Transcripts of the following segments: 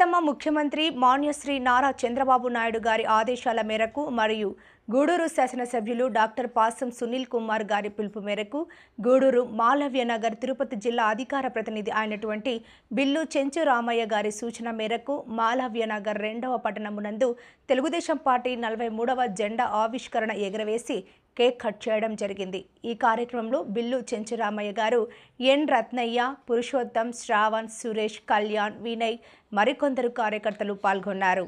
ప్రియతమ ముఖ్యమంత్రి మాన్యశ్రీ నారా చంద్రబాబు నాయుడు గారి ఆదేశాల మేరకు మరియు గూడూరు శాసనసభ్యులు డాక్టర్ పాసం సునీల్ కుమార్ గారి పిలుపు మేరకు గూడూరు మాలవ్య నగర్ తిరుపతి జిల్లా అధికార ప్రతినిధి అయినటువంటి బిల్లు చెంచు రామయ్య గారి సూచన మేరకు మాలవ్య నగర్ రెండవ పట్టణమునందు తెలుగుదేశం పార్టీ నలభై మూడవ జెండా ఆవిష్కరణ ఎగరవేసి కేక్ కట్ చేయడం జరిగింది. ఈ కార్యక్రమంలో బిల్లు చెంచురామయ్య గారు ఎన్ రత్నయ్య పురుషోత్తం శ్రావణ్ సురేష్ కళ్యాణ్ వినయ్ మరికొందరు కార్యకర్తలు పాల్గొన్నారు.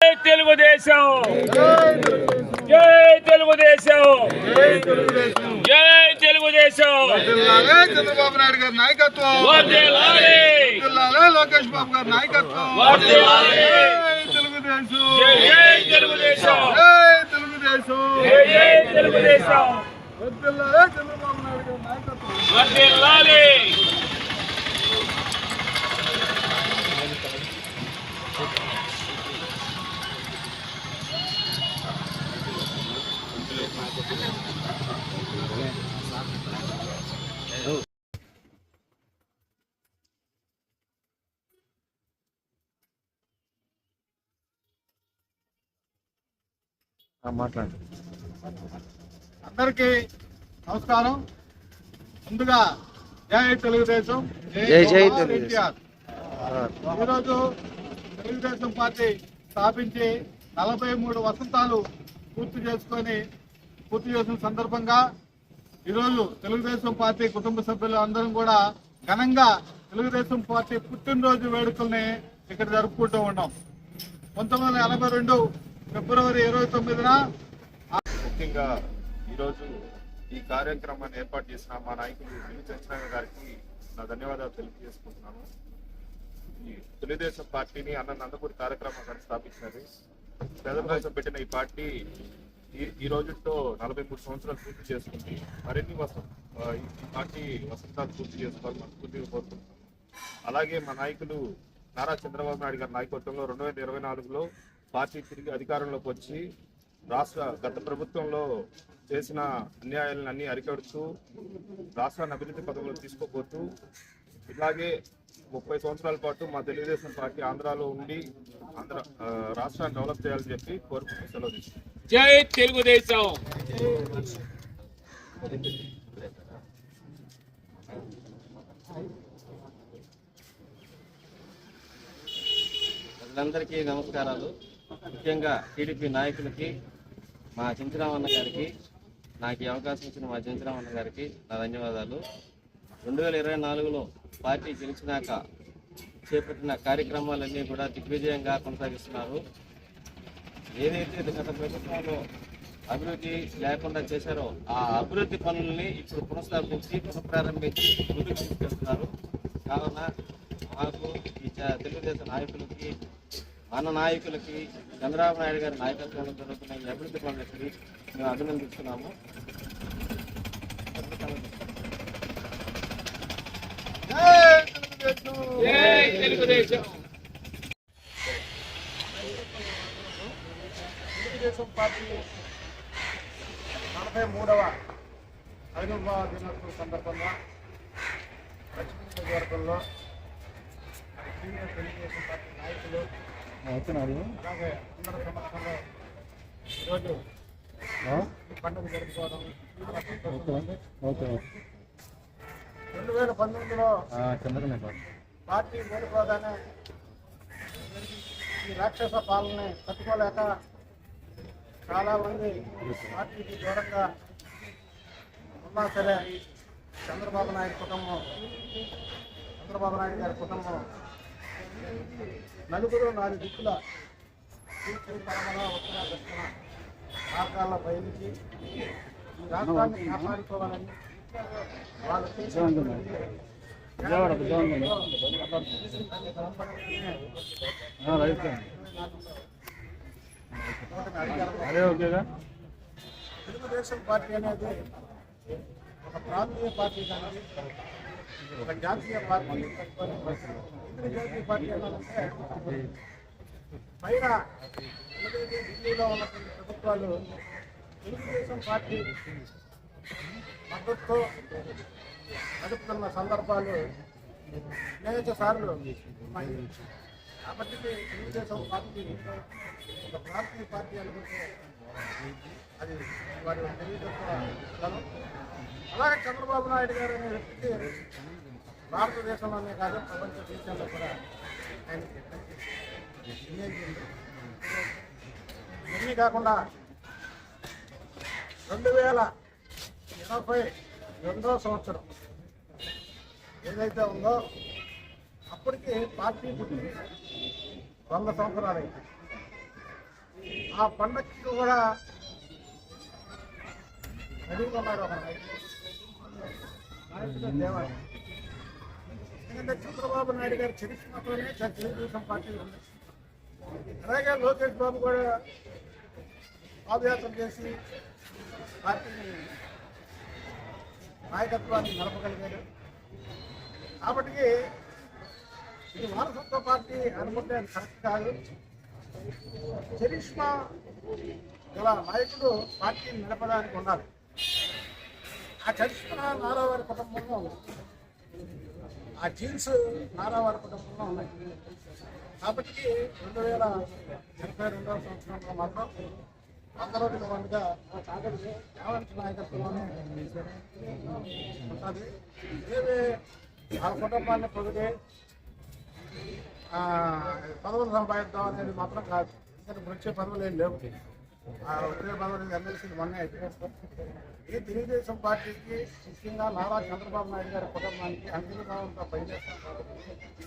జై తెలుగుదేశం! జై తెలుగుదేశం! జై తెలుగుదేశం జిల్లాలే చంద్రబాబు నాయుడు గారి నాయకత్వం వర్ధిల్లాలి. జిల్లాలే లోకేష్ బాబు గారి నాయకత్వం వర్ధిల్లాలి. జై తెలుగుదేశం జై జై తెలుగుదేశం జై తెలుగుదేశం జై జై తెలుగుదేశం జిల్లాలే చంద్రబాబు నాయుడు గారి నాయకత్వం వర్ధిల్లాలి. అందరికీ నమస్కారం ముందుగా జై తెలుగుదేశం జై జై. ఎన్టీఆర్. ఈరోజు తెలుగుదేశం పార్టీ స్థాపించి నలభై మూడు వసంతాలు పూర్తి చేసుకొని పూర్తి చేసిన సందర్భంగా ఈరోజు తెలుగుదేశం పార్టీ కుటుంబ సభ్యులు అందరం కూడా ఘనంగా తెలుగుదేశం పార్టీ పుట్టినరోజు వేడుకల్ని ఇక్కడ జరుపుకుంటూ ఉన్నాం పంతొమ్మిది వందల ఎనభై రెండు ఫిబ్రవరి ఇరవై తొమ్మిదిన ముఖ్యంగా ఈరోజు ఈ కార్యక్రమాన్ని ఏర్పాటు చేసిన మా నాయకులు పిల్లి గారికి నా ధన్యవాదాలు తెలియజేసుకుంటున్నాను. ఈ తెలుగుదేశం పార్టీని అన్న నందపూరి కార్యక్రమం స్థాపించినది పేదల కోసం పెట్టిన ఈ పార్టీ ఈ ఈ రోజుతో నలభై మూడు సంవత్సరాలు పూర్తి చేసుకుంది. మరిన్ని వస ఈ పార్టీ వసంతాలు పూర్తి చేసుకోవాలి మనం పూర్తిగా కోరుకుంటున్నాం అలాగే మా నాయకులు నారా చంద్రబాబు నాయుడు గారి నాయకత్వంలో రెండు వేల ఇరవై నాలుగులో పార్టీ తిరిగి అధికారంలోకి వచ్చి రాష్ట్ర గత ప్రభుత్వంలో చేసిన అన్యాయాలను అన్ని అరికడుతూ రాష్ట్రాన్ని అభివృద్ధి పథంలో తీసుకోబోతూ ఇలాగే ముప్పై సంవత్సరాల పాటు మా తెలుగుదేశం పార్టీ ఆంధ్రాలో ఉండి ఆంధ్ర రాష్ట్రాన్ని డెవలప్ చేయాలని చెప్పి కోరుకుంటూ సెలవు తీసుకుంటాం జై తెలుగుదేశం! ప్రజలందరికీ నమస్కారాలు. ముఖ్యంగా టీడీపీ నాయకులకి మా చింతరామన్న గారికి నాకు ఈ అవకాశం ఇచ్చిన మా చింతరామన్న గారికి నా ధన్యవాదాలు. రెండు వేల ఇరవై నాలుగులో పార్టీ గెలిచినాక చేపట్టిన కార్యక్రమాలన్నీ కూడా దిగ్విజయంగా కొనసాగిస్తున్నారు. ఏదైతే గత ప్రభుత్వంలో అభివృద్ధి లేకుండా చేశారో ఆ అభివృద్ధి పనుల్ని ఇప్పుడు పునఃస్థాపించి పునఃప్రారంభించి ముందుకు తీసుకెళ్తున్నారు. కావున మాకు ఈ తెలుగుదేశం నాయకులకి మన నాయకులకి చంద్రబాబు నాయుడు గారి నాయకత్వంలో జరుగుతున్న ఈ అభివృద్ధి పనులకి మేము అభినందిస్తున్నాము. తెలుగుదేశం తెలుగుదేశం పార్టీ నలభై మూడవ ఆవిర్భావ దినోత్సవం సందర్భంగా పశ్చిమ నియోజకవర్గంలో సీనియర్ తెలుగుదేశం పార్టీ నాయకులు పండుగ జరుపుకోవడం రెండు వేల పంతొమ్మిదిలో పార్టీ ఓడిపోగానే ఈ రాక్షస పాలనని తట్టుకోలేక చాలా మంది పార్టీకి దూరంగా ఉన్నా సరే చంద్రబాబు నాయుడు కుటుంబం చంద్రబాబు నాయుడు గారి కుటుంబం నలుగురు నాలుగు దిక్కుల తూర్పు పడమల ఉత్తర దక్షిణ మార్గాల్లో పయనించి ఈ రాష్ట్రాన్ని కాపాడుకోవాలని వాళ్ళు తెలుగుదేశం పార్టీ అనేది ఒక ప్రాంతీయ పార్టీ కానీ ఒక జాతీయ పార్టీ. ఎందుకు జాతీయ పార్టీ పైన ఢిల్లీలో ఉన్నటువంటి ప్రభుత్వాలు తెలుగుదేశం పార్టీ మద్దతుతో నడుపుతున్న సందర్భాలు అనేక సార్లు ఉన్నాయి కాబట్టి తెలుగుదేశం పార్టీ ఒక ప్రాంతీయ పార్టీ అనుకుంటే అది వారి తెలియజేస్తున్న అలాగే చంద్రబాబు నాయుడు గారు అనే వ్యక్తికి భారతదేశంలోనే కాదు ప్రపంచ దేశాల్లో కూడా ఆయన ఇవన్నీ కాకుండా రెండు వేల ఎనభై రెండో సంవత్సరం ఏదైతే ఉందో అప్పటికి పార్టీ పుట్టి వంద సంవత్సరాలు అయింది. ఆ పండగకి కూడా రెడీగా ఉన్నారు ఒక నాయకుడు దేవాలయం. ఎందుకంటే చంద్రబాబు నాయుడు గారి చరిత్రతోనే తెలుగుదేశం పార్టీ ఉంది. అలాగే లోకేష్ బాబు కూడా పాదయాత్ర చేసి పార్టీని నాయకత్వాన్ని నడపగలిగారు కాబట్టి ఇది వారసత్వ పార్టీ అనుకుంటే కరెక్ట్ కాదు. చరిష్మా గల నాయకుడు పార్టీని నడపడానికి ఉండాలి. ఆ చరిష్మా నారావారి కుటుంబంలో ఆ జీన్స్ నారావారి కుటుంబంలో ఉన్నాయి. కాబట్టి రెండు వేల ఎనభై రెండవ సంవత్సరంలో మాత్రం వంద రోజుల పండుగ యావంత్ నాయకత్వంలోనే ఉంటుంది ఏవి ఆ కుటుంబాన్ని పొదిగి పదవులు సంపాదిద్దాం అనేది మాత్రం కాదు. ఎందుకంటే వచ్చే పదవులు ఏం లేవు. ఆ వచ్చే పదవులు ఎమ్మెల్సీలు మొన్న అయిపోయారు. ఈ తెలుగుదేశం పార్టీకి ముఖ్యంగా నారా చంద్రబాబు నాయుడు గారి కుటుంబానికి అంకితభావంతో పనిచేస్తాం కాబట్టి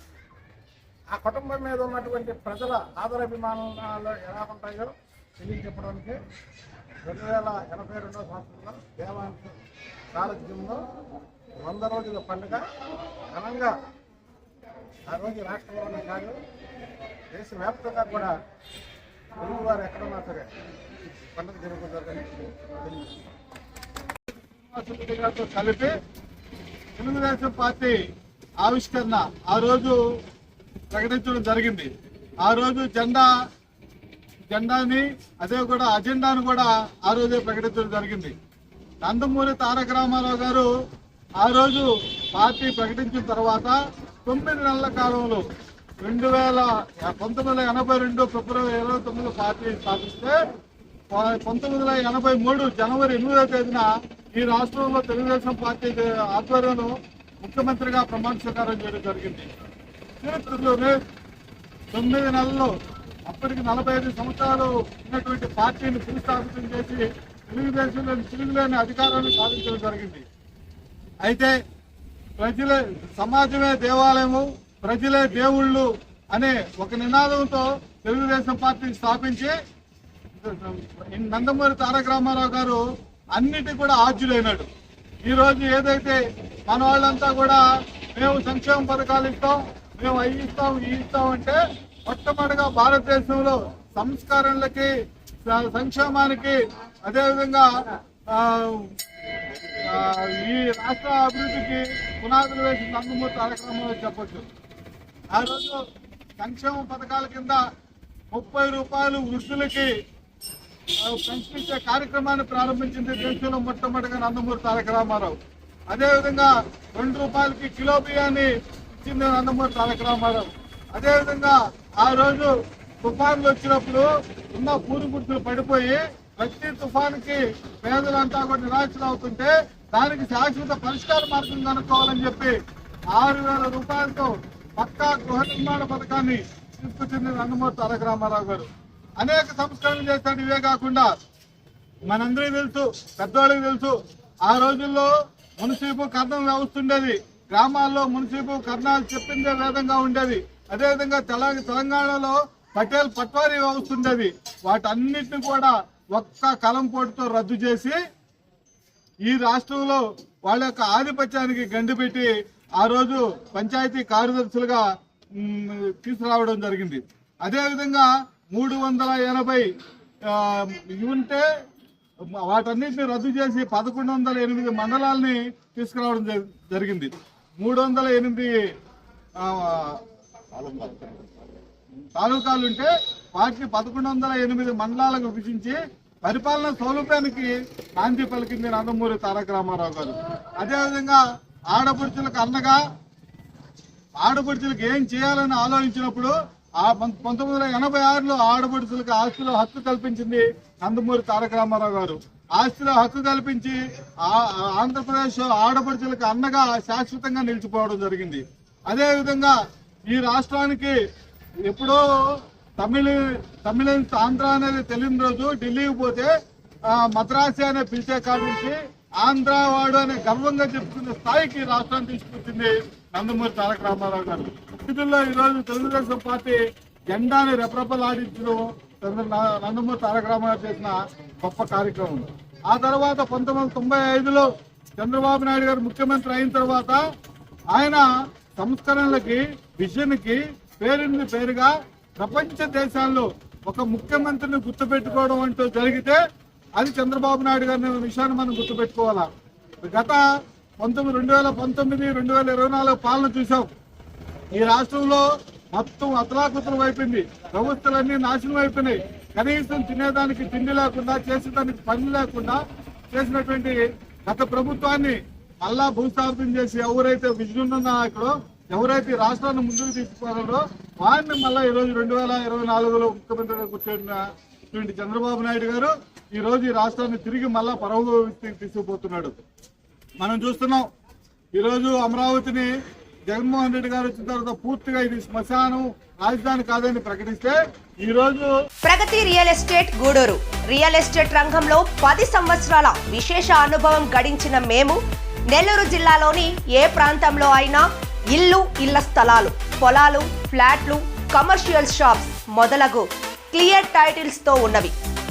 ఆ కుటుంబం మీద ఉన్నటువంటి ప్రజల ఆదరాభిమానాలు ఎలా ఉంటాయో తెలియజెప్పడానికి రెండు వేల ఎనభై రెండవ సంవత్సరంలో దేవాంశ సారథ్యంలో వంద రోజుల పండుగ ఘనంగా ఆ రోజు రాష్ట్రంలోనే కాదు దేశవ్యాప్తంగా కూడా తెలుగువారు ఎక్కడున్నా సరే పండుగ జరుగుతుందని గారితో కలిపి తెలుగుదేశం పార్టీ ఆవిష్కరణ ఆ రోజు ప్రకటించడం జరిగింది. ఆ రోజు జెండా జెండాని అదే కూడా అజెండాను కూడా ఆ రోజే ప్రకటించడం జరిగింది. నందమూరి తారక రామారావు గారు ఆ రోజు పార్టీ ప్రకటించిన తర్వాత తొమ్మిది నెలల కాలంలో రెండు వేల పంతొమ్మిది వందల ఎనభై రెండు ఫిబ్రవరి ఇరవై తొమ్మిది పార్టీ స్థాపిస్తే పంతొమ్మిది వందల ఎనభై మూడు జనవరి ఎనిమిదవ తేదీన ఈ రాష్ట్రంలో తెలుగుదేశం పార్టీ ఆధ్వర్యంలో ముఖ్యమంత్రిగా ప్రమాణ స్వీకారం చేయడం జరిగింది. చరిత్రలోనే తొమ్మిది నెలల్లో అప్పటికి నలభై ఐదు సంవత్సరాలు ఉన్నటువంటి పార్టీని పునఃస్థాపితం చేసి తెలుగుదేశంలో తిరుగులేని అధికారాన్ని సాధించడం జరిగింది. అయితే ప్రజలే సమాజమే దేవాలయము ప్రజలే దేవుళ్ళు అనే ఒక నినాదంతో తెలుగుదేశం పార్టీని స్థాపించి నందమూరి తారక రామారావు గారు అన్నిటి కూడా ఆద్యులైనాడు ఈరోజు ఏదైతే మన వాళ్ళంతా కూడా మేము సంక్షేమ పథకాలు ఇస్తాం మేము అవి ఇస్తాం ఇవి ఇస్తాం అంటే మొట్టమొదటిగా భారతదేశంలో సంస్కరణలకి సంక్షేమానికి అదేవిధంగా ఈ రాష్ట్ర అభివృద్ధికి పునాదులు వేసిన నందమూరి తారక రామారావు చెప్పొచ్చు. ఆ రోజు సంక్షేమ పథకాల కింద ముప్పై రూపాయలు వృద్ధులకి ఆ, కార్యక్రమాన్ని ప్రారంభించింది దేశంలో మొట్టమొదటిగా నందమూరి తారక రామారావు. అదేవిధంగా రెండు రూపాయలకి కిలో బియ్యాన్ని ఇచ్చింది నందమూరి తారక రామారావు. అదేవిధంగా ఆ రోజు తుఫాన్లు వచ్చినప్పుడు ఉన్న పూరి గుర్తులు పడిపోయి ప్రతి తుఫాన్కి పేదలంతా కూడా నిరాశలు అవుతుంటే దానికి శాశ్వత పరిష్కార మార్గం కనుక్కోవాలని చెప్పి ఆరు వేల రూపాయలతో పక్కా గృహ నిర్మాణ పథకాన్ని తీసుకొచ్చింది నందమూరి తారక రామారావు గారు. అనేక సంస్కరణలు చేస్తాడు ఇవే కాకుండా మనందరికీ తెలుసు పెద్దవాళ్ళకి తెలుసు ఆ రోజుల్లో మున్సిపు కర్ణం వ్యవస్థ ఉండేది గ్రామాల్లో మున్సిపు కర్ణాలు చెప్పిందే విధంగా ఉండేది. అదేవిధంగా తెల- తెలంగాణలో పటేల్ పట్వారీ వ్యవస్థ ఉండేది వాటన్నిటిని కూడా ఒక్క కలం పోటుతో రద్దు చేసి ఈ రాష్ట్రంలో వాళ్ళ యొక్క ఆధిపత్యానికి గండి పెట్టి ఆ రోజు పంచాయతీ కార్యదర్శులుగా తీసుకురావడం జరిగింది. అదేవిధంగా మూడు వందల ఎనభై ఉంటే వాటన్నిటిని రద్దు చేసి పదకొండు వందల ఎనిమిది మండలాల్ని తీసుకురావడం జరిగింది. మూడు వందల ఎనిమిది తాలూకాలు ఉంటే వాటిని పదకొండు వందల ఎనిమిది మండలాలకు విభజించి పరిపాలన సౌలభ్యానికి నాంది పలికింది నందమూరి తారక రామారావు గారు. అదేవిధంగా ఆడపడుచులకు అన్నగా ఆడపడుచులకు ఏం చేయాలని ఆలోచించినప్పుడు పంతొమ్మిది వందల ఎనభై ఆరులో ఆడపడుచులకు ఆస్తిలో హక్కు కల్పించింది నందమూరి తారక రామారావు గారు. ఆస్తిలో హక్కు కల్పించి ఆ- ఆంధ్రప్రదేశ్ ఆడపడుచులకు అన్నగా శాశ్వతంగా నిలిచిపోవడం జరిగింది. అదే విధంగా ఈ రాష్ట్రానికి ఎప్పుడో తమిళ తమిళ ఆంధ్ర అనేది తెలియని రోజు ఢిల్లీకి పోతే మద్రాసి అనే పిలిచే కాడ నుంచి ఆంధ్రవాడు అని అనే గర్వంగా చెప్పుకునే స్థాయికి రాష్ట్రాన్ని తీసుకొచ్చింది నందమూరి తారక రామారావు గారు. వీటిల్లో ఈరోజు తెలుగుదేశం పార్టీ జెండాని రెప్రపలాడించడం న- నందమూరి తారక రామారావు చేసిన గొప్ప కార్యక్రమం. ఆ తర్వాత పంతొమ్మిది వందల తొంభై ఐదులో చంద్రబాబు నాయుడు గారు ముఖ్యమంత్రి అయిన తర్వాత ఆయన సంస్కరణలకి విజన్కి పేరుని పేరుగా ప్రపంచ దేశాల్లో ఒక ముఖ్యమంత్రిని గుర్తుపెట్టుకోవడం అంటూ జరిగితే అది చంద్రబాబు నాయుడు గారి విషయాన్ని మనం గుర్తుపెట్టుకోవాలా. గత పంతొమ్మిది రెండు వేల పంతొమ్మిది రెండు వేల ఇరవై నాలుగు పాలన చూసాం. ఈ రాష్ట్రంలో మొత్తం అతలాకుతలం అయిపోయింది. వ్యవస్థలన్నీ నాశనం అయిపోయినాయి. కనీసం తినేదానికి తిండి లేకుండా చేసేదానికి పని లేకుండా చేసినటువంటి గత ప్రభుత్వాన్ని మళ్ళా భూస్థాపితం చేసి ఎవరైతే విజన్ నాయకుడో ఎవరైతే రాష్ట్రాన్ని ముందుకు తీసుకోవాలో వారిని మళ్ళా ఈరోజు రెండు వేల ఇరవై నాలుగులో ముఖ్యమంత్రిగా కూర్చున్నటువంటి చంద్రబాబు నాయుడు గారు ఈ రోజు ఈ రాష్ట్రాన్ని తిరిగి మళ్ళా పరవస్థితికి తీసుకుపోతున్నాడు. మనం చూస్తున్నాం ఈరోజు అమరావతిని జగన్మోహన్ రెడ్డి గారు వచ్చిన తర్వాత పూర్తిగా ఇది శ్మశానం రాజధాని కాదని ప్రకటిస్తే ఈ రోజు Pragathi real estate Gudur. Real estate రంగంలో పది సంవత్సరాల విశేష అనుభవం గడించిన మేము నెల్లూరు జిల్లాలోని ఏ ప్రాంతంలో అయినా ఇల్లు ఇళ్ళ స్థలాలు పొలాలు ఫ్లాట్లు కమర్షియల్ షాప్స్ మొదలగు క్లియర్ టైటిల్స్తో ఉన్నవి.